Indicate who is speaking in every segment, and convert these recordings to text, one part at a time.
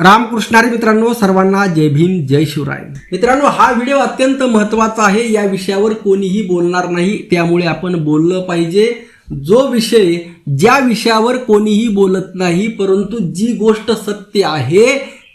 Speaker 1: रामकृष्णारी मित्रांनो सर्वांना जय भीम जय शिवराय. मित्रांनो हा व्हिडिओ अत्यंत महत्त्वाचा आहे. या विषयावर कोणीही बोलणार नाही. त्यामुळे आपण बोललं पाहिजे. जो विषय ज्या विषयावर कोणीही बोलत नाही परंतु जी गोष्ट सत्य आहे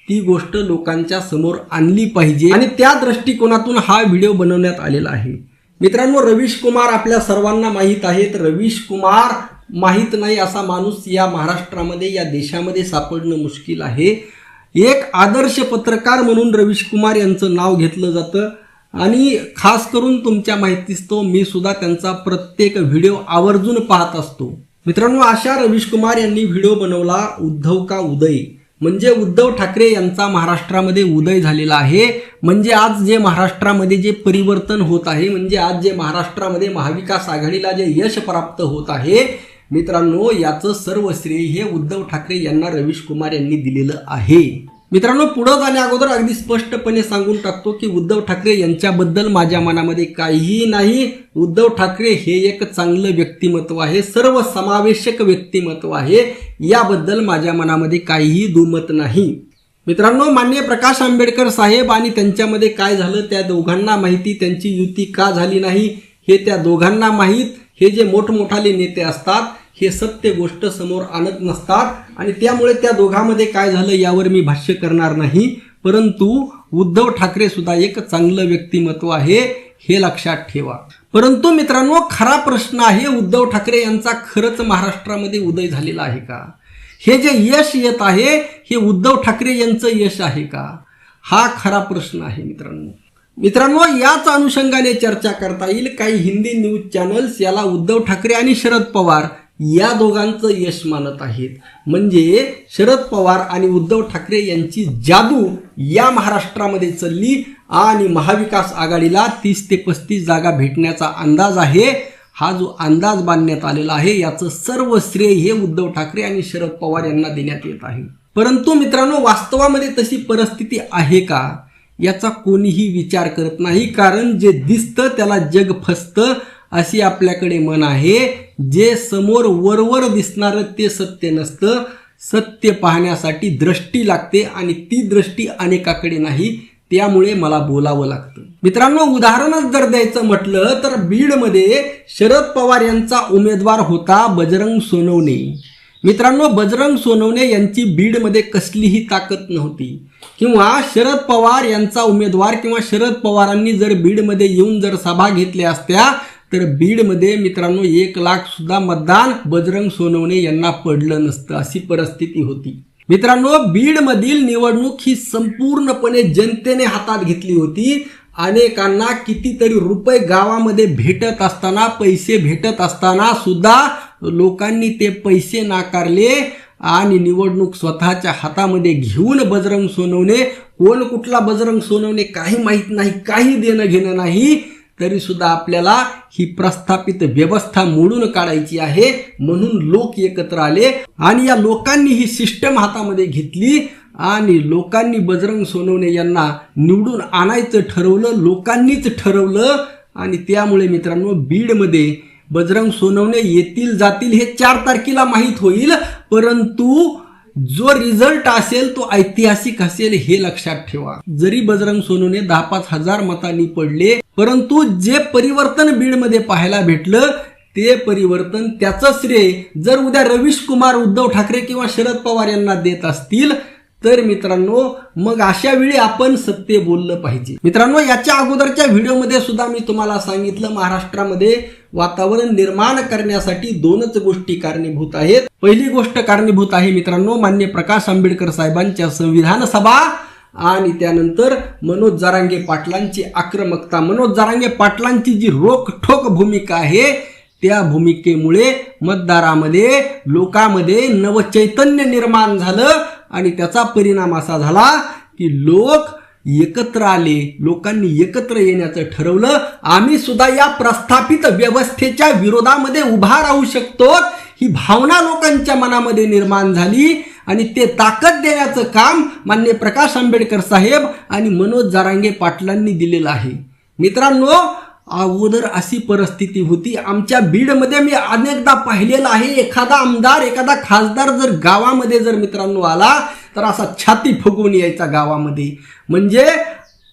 Speaker 1: ती गोष्ट लोकांच्या समोर आणली पाहिजे. आणि त्या दृष्टिकोनातून हा व्हिडिओ बनवण्यात आलेला आहे. मित्रांनो रवीश कुमार आपल्या सर्वांना माहीत आहेत. रवीश कुमार माहीत नाही असा माणूस या महाराष्ट्रामध्ये या देशामध्ये सापडणं मुश्किल आहे. एक आदर्श पत्रकार म्हणून रवीश कुमार यांचं नाव घेतलं जातं. आणि खास करून तुमच्या माहितीस्तव मी सुद्धा त्यांचा प्रत्येक व्हिडिओ आवर्जून पाहत असतो. मित्रांनो अशा रवीश कुमार यांनी व्हिडिओ बनवला उद्धव का उदय. म्हणजे उद्धव ठाकरे यांचा महाराष्ट्रामध्ये उदय झालेला आहे. म्हणजे आज जे महाराष्ट्रामध्ये जे परिवर्तन होत आहे म्हणजे आज जे महाराष्ट्रामध्ये महाविकास आघाडीला जे यश प्राप्त होत आहे मित्रांनो याचं सर्व श्रेय हे उद्धव ठाकरे यांना रवीश कुमार यांनी दिलेलं आहे. मित्रांनो पुढं जाण्या अगोदर अगदी स्पष्टपणे सांगून टाकतो की उद्धव ठाकरे यांच्याबद्दल माझ्या मनामध्ये काहीही नाही. उद्धव ठाकरे हे एक चांगलं व्यक्तिमत्व आहे सर्व समावेशक व्यक्तिमत्व आहे. याबद्दल माझ्या मनामध्ये काहीही दुमत नाही. मित्रांनो मान्य प्रकाश आंबेडकर साहेब आणि त्यांच्यामध्ये काय झालं त्या दोघांना माहिती त्यांची युती का झाली नाही हे त्या दोघांना माहीत. हे जे मोठमोठाले नेते असतात हे सत्य गोष्ट समोर आणत नसतात. आणि त्यामुळे त्या दोघांमध्ये काय झालं यावर मी भाष्य करणार नाही. परंतु उद्धव ठाकरे सुद्धा एक चांगलं व्यक्तिमत्व आहे हे लक्षात ठेवा. परंतु मित्रांनो खरा प्रश्न आहे उद्धव ठाकरे यांचा खरंच महाराष्ट्रामध्ये उदय झालेला आहे का? हे जे यश येत आहे हे उद्धव ठाकरे यांचं यश आहे का? हा खरा प्रश्न आहे मित्रांनो. मित्रांनो याच अनुषंगाने चर्चा करता येईल. काही हिंदी न्यूज चॅनल्स याला उद्धव ठाकरे आणि शरद पवार या दोघांचं यश मानत आहेत. म्हणजे शरद पवार आणि उद्धव ठाकरे यांची जादू या महाराष्ट्रामध्ये चालली आणि महाविकास आघाडीला तीस ते पस्तीस जागा भेटण्याचा अंदाज आहे. हा जो अंदाज बांधण्यात आलेला आहे याचं सर्व श्रेय हे उद्धव ठाकरे आणि शरद पवार यांना देण्यात येत आहे. परंतु मित्रांनो वास्तवामध्ये तशी परिस्थिती आहे का? याचा कोणीही विचार करत नाही कारण जे दिसतं त्याला जग फसतं अशी आपल्याकडे मन आहे. जे समोर वरवर दिसणारं ते सत्य नसतं सत्य पाहण्यासाठी दृष्टी लागते आणि ती दृष्टी अनेकाकडे नाही त्यामुळे मला बोलावं लागतं. मित्रांनो उदाहरणच जर द्यायचं म्हटलं तर बीडमध्ये शरद पवार यांचा उमेदवार होता बजरंग सोनवणे. मित्रांनो बजरंग सोनवणे यांची बीडमध्ये कसलीही ताकद नव्हती. किंवा शरद पवार यांचा उमेदवार किंवा शरद पवारांनी जर बीडमध्ये येऊन जर सभा घेतल्या असत्या तर बीडमध्ये मित्रांनो एक लाख सुद्धा मतदान बजरंग सोनवणे यांना पडलं नसतं अशी परिस्थिती होती. मित्रांनो बीडमधील निवडणूक ही संपूर्णपणे जनतेने हातात घेतली होती. अनेकांना कितीतरी रुपये गावामध्ये भेटत असताना पैसे भेटत असताना सुद्धा लोकांनी ते पैसे नाकारले आणि निवडणूक स्वतःच्या हातामध्ये घेऊन बजरंग सोनवणे कोण कुठला बजरंग सोनवणे काही माहीत नाही काही देणं घेणं नाही तरीसुद्धा आपल्याला ही प्रस्थापित व्यवस्था मोडून काढायची आहे म्हणून लोक एकत्र आले. आणि या लोकांनी ही सिस्टम हातामध्ये घेतली आणि लोकांनी बजरंग सोनवणे यांना निवडून आणायचं ठरवलं लोकांनीच ठरवलं. आणि त्यामुळे मित्रांनो बीडमध्ये बजरंग सोनवणे येतील जातील हे चार तारखेला माहीत होईल. परंतु जो रिझल्ट असेल तो ऐतिहासिक असेल हे लक्षात ठेवा. जरी बजरंग सोनूने दहा पाच हजार मतांनी पडले परंतु जे परिवर्तन बीडमध्ये पाहायला भेटलं ते परिवर्तन त्याचं श्रेय जर उद्या रवीश कुमार उद्धव ठाकरे किंवा शरद पवार यांना देत असतील तर मित्रांनो मग अशा वेळी आपण सत्य बोललं पाहिजे. मित्रांनो याच्या अगोदरच्या व्हिडिओमध्ये सुद्धा मी तुम्हाला सांगितलं महाराष्ट्रामध्ये वातावरण निर्माण करण्यासाठी दोनच गोष्टी कारणीभूत आहेत. पहिली गोष्ट कारणीभूत आहे मित्रांनो मान्य प्रकाश आंबेडकर साहेबांच्या संविधान सभा आणि त्यानंतर मनोज जारांगे पाटलांची आक्रमकता. मनोज जारांगे पाटलांची जी रोखठोक भूमिका आहे त्या भूमिकेमुळे मतदारामध्ये लोकांमध्ये नवचैतन्य निर्माण झालं. आणि त्याचा परिणाम असा झाला की लोक एकत्र आले लोकांनी एकत्र येण्याचं ठरवलं. आम्ही सुद्धा या प्रस्थापित व्यवस्थेच्या विरोधामध्ये उभा राहू शकतो. ही भावना लोकांच्या मनामध्ये निर्माण झाली आणि ते ताकद देण्याचं काम मान्य प्रकाश आंबेडकर साहेब आणि मनोज जारांगे पाटलांनी दिलेलं आहे. मित्रांनो अगोदर अशी परिस्थिती होती. आमच्या बीडमध्ये मी अनेकदा पाहिलेलं आहे. एखादा आमदार एखादा खासदार जर गावामध्ये जर मित्रांनो आला तर असा छाती फुगवून यायचा गावामध्ये. म्हणजे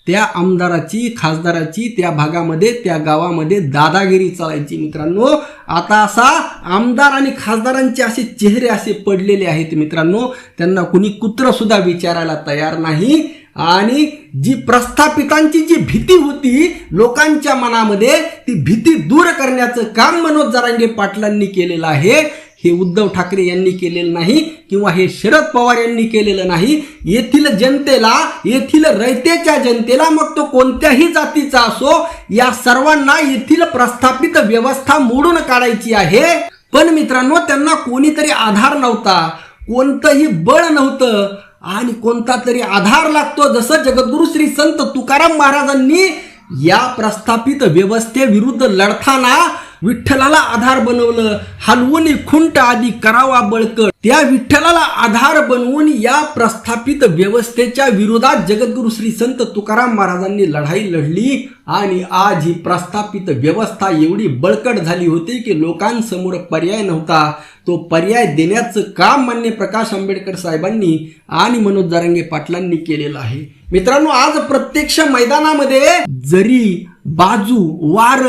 Speaker 1: त्या आमदाराची खासदाराची त्या भागामध्ये त्या गावामध्ये दादागिरी चालायची मित्रांनो. आता असा आमदार आणि खासदारांचे असे चेहरे असे पडलेले आहेत मित्रांनो. त्यांना कुणी कुत्र सुद्धा विचारायला तयार नाही. आणि जी प्रस्थापितांची जी भीती होती लोकांच्या मनामध्ये ती भीती दूर करण्याचं काम मनोज जरांगे पाटलांनी केलेलं आहे. हे उद्धव ठाकरे यांनी केलेलं नाही किंवा हे शरद पवार यांनी केलेलं नाही. येथील जनतेला येथील रयतेच्या जनतेला मग तो कोणत्याही जातीचा असो या सर्वांना येथील प्रस्थापित व्यवस्था मोडून काढायची आहे. पण मित्रांनो त्यांना कोणीतरी आधार नव्हता. कोणतंही बळ नव्हतं. आणि कोणता तरी आधार लागतो जसं जगद्गुरु श्री संत तुकाराम महाराजांनी या प्रस्थापित व्यवस्थेविरुद्ध लढताना विठ्ठलाला आधार बनवलं हलवून खुंट आदी करावा बळकट. त्या विठ्ठलाला आधार बनवून या प्रस्थापित व्यवस्थेच्या विरोधात जगद्गुरु श्री संत तुकाराम महाराजांनी लढाई लढली आणि आज ही प्रस्थापित व्यवस्था एवढी बळकट झाली होती की लोकांसमोर पर्याय नव्हता. तो पर्याय देण्याचं काम मान्य प्रकाश आंबेडकर साहेबांनी आणि मनोज जारंगे पाटलांनी केलेलं आहे. मित्रांनो आज प्रत्यक्ष मैदानामध्ये जरी बाजू वार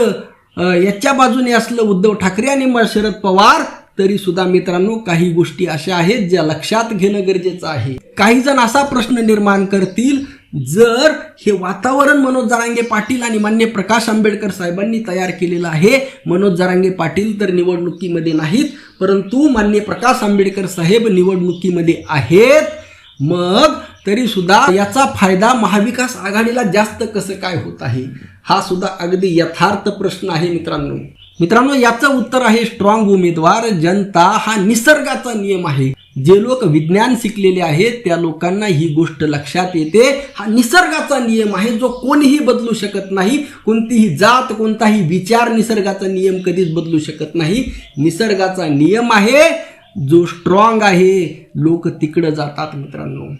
Speaker 1: याच्या बाजूने असलं उद्धव ठाकरे आणि शरद पवार तरी सुद्धा मित्रांनो काही गोष्टी अशा आहेत ज्या लक्षात घेणं गरजेचं आहे. काही जण असा प्रश्न निर्माण करतील जर हे वातावरण मनोज जरांगे पाटील आणि मान्य प्रकाश आंबेडकर साहेबांनी तयार केलेलं आहे. मनोज जरांगे पाटील तर निवडणुकीमध्ये नाहीत परंतु मान्य प्रकाश आंबेडकर साहेब निवडणुकीमध्ये आहेत. मग तरी सुद्धा याचा फायदा महाविकास आघाडीला जास्त कसं काय होत आहे? हा सुद्धा अगदी यथार्थ प्रश्न आहे मित्रांनो. मित्रांनो याचं उत्तर आहे स्ट्रॉंग उमेदवार जनता. हा निसर्गाचा नियम आहे. जे लोक विज्ञान शिकलेले आहेत त्या लोकांना ही गोष्ट लक्षात येते. हा निसर्गाचा नियम आहे. जो कोणीही बदलू शकत नाही. कोणतीही जात कोणताही विचार निसर्गाचा नियम कधीच बदलू शकत नाही. निसर्गाचा नियम आहे जो स्ट्रॉंग आहे लोक तिकडं जातात मित्रांनो.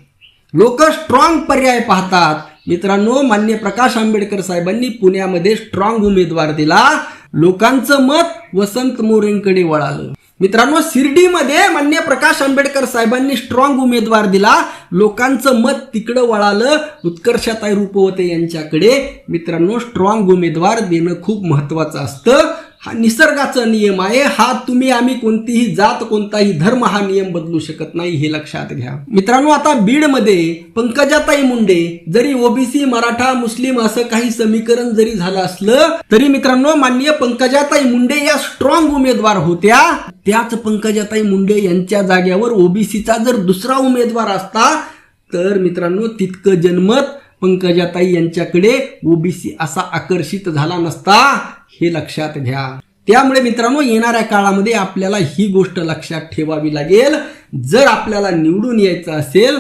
Speaker 1: लोक स्ट्रॉंग पर्याय पाहतात. मित्रांनो मान्य प्रकाश आंबेडकर साहेबांनी पुण्यामध्ये स्ट्रॉंग उमेदवार दिला. लोकांचं मत वसंत मोरेंकडे वळालं. मित्रांनो शिर्डीमध्ये मान्य प्रकाश आंबेडकर साहेबांनी स्ट्रॉंग उमेदवार दिला. लोकांचं मत तिकडं वळालं. उत्कर्षताई रूपवते यांच्याकडे. मित्रांनो स्ट्रॉंग उमेदवार देणं खूप महत्वाचं असतं. हा निसर्गाचा नियम आहे. हा तुम्ही आम्ही कोणतीही जात कोणताही धर्म हा नियम बदलू शकत नाही हे लक्षात घ्या. मित्रांनो आता बीडमध्ये पंकजाताई मुंडे जरी ओबीसी मराठा मुस्लिम असं काही समीकरण जरी झालं असलं तरी मित्रांनो माननीय पंकजाताई मुंडे या स्ट्रॉंग उमेदवार होत्या. त्याच पंकजाताई मुंडे यांच्या जाग्यावर ओबीसीचा जर दुसरा उमेदवार असता तर मित्रांनो तितकं जनमत पंकजाताई यांच्याकडे ओबीसी असा आकर्षित झाला नसता. हे लक्षात घ्या. त्यामुळे मित्रांनो येणाऱ्या काळामध्ये आपल्याला ही गोष्ट लक्षात ठेवावी लागेल. जर आपल्याला निवडून यायचं असेल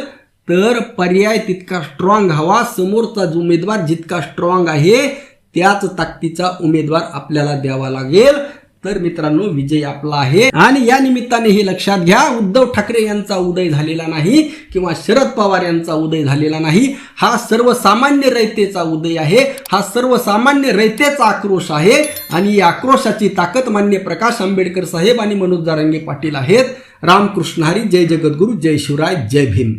Speaker 1: तर पर्याय तितका स्ट्रॉंग हवा. समोरचा जो उमेदवार जितका स्ट्रॉंग आहे त्याच ताकदीचा उमेदवार आपल्याला द्यावा लागेल. तर मित्रांनो विजय आपला आहे. आणि या निमित्ताने हे लक्षात घ्या उद्धव ठाकरे यांचा उदय झालेला नाही किंवा शरद पवार यांचा उदय झालेला नाही. हा सर्वसामान्य रयतेचा उदय आहे. हा सर्वसामान्य रयतेचा आक्रोश आहे. आणि या आक्रोशाची ताकद मान्य प्रकाश आंबेडकर साहेब आणि मनोज जारंगे पाटील आहेत. रामकृष्ण हरी जय जगद्गुरू जय शिवराय जय भीम.